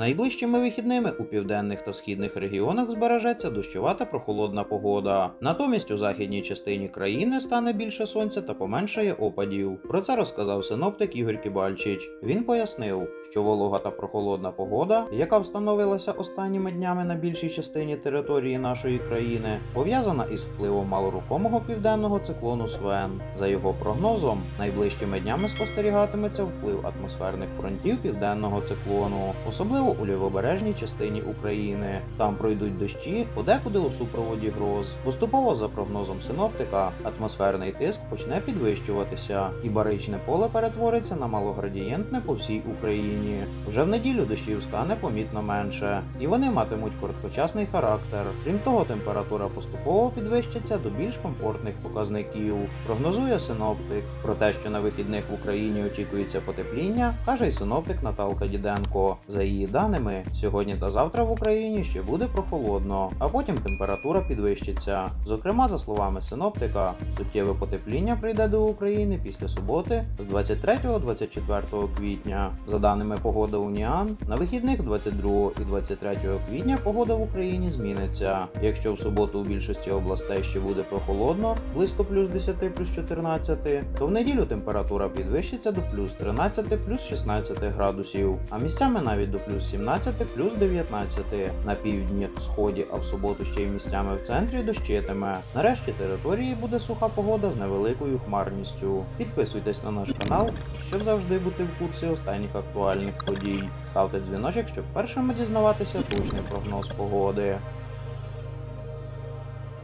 Найближчими вихідними у південних та східних регіонах збережеться дощова та прохолодна погода. Натомість у західній частині країни стане більше сонця та поменшає опадів. Про це розказав синоптик Ігор Кібальчич. Він пояснив, що волога та прохолодна погода, яка встановилася останніми днями на більшій частині території нашої країни, пов'язана із впливом малорухомого південного циклону Свен. За його прогнозом, найближчими днями спостерігатиметься вплив атмосферних фронтів південного циклону, особливо у лівобережній частині України. Там пройдуть дощі, подекуди у супроводі гроз. Поступово, за прогнозом синоптика, атмосферний тиск почне підвищуватися, і баричне поле перетвориться на малоградієнтне по всій Україні. Вже в неділю дощів стане помітно менше, і вони матимуть короткочасний характер. Крім того, температура поступово підвищиться до більш комфортних показників. Прогнозує синоптик. Про те, що на вихідних в Україні очікується потепління, каже й синоптик Наталка Діденко. За її даними, сьогодні та завтра в Україні ще буде прохолодно, а потім температура підвищиться. Зокрема, за словами синоптика, суттєве потепління прийде до України після суботи з 23-24 квітня. За даними погоди Уніан, на вихідних 22 і 23 квітня погода в Україні зміниться. Якщо в суботу у більшості областей ще буде прохолодно, близько плюс 10 плюс 14, то в неділю температура підвищиться до плюс 13 плюс 16 градусів, а місцями навіть до плюс 17 плюс 19. На півдні сході, а в суботу ще й місцями в центрі дощитиме. Нарешті території буде суха погода з невеликою хмарністю. Підписуйтесь на наш канал, щоб завжди бути в курсі останніх актуальних подій. Ставте дзвіночок, щоб першими дізнаватися точний прогноз погоди.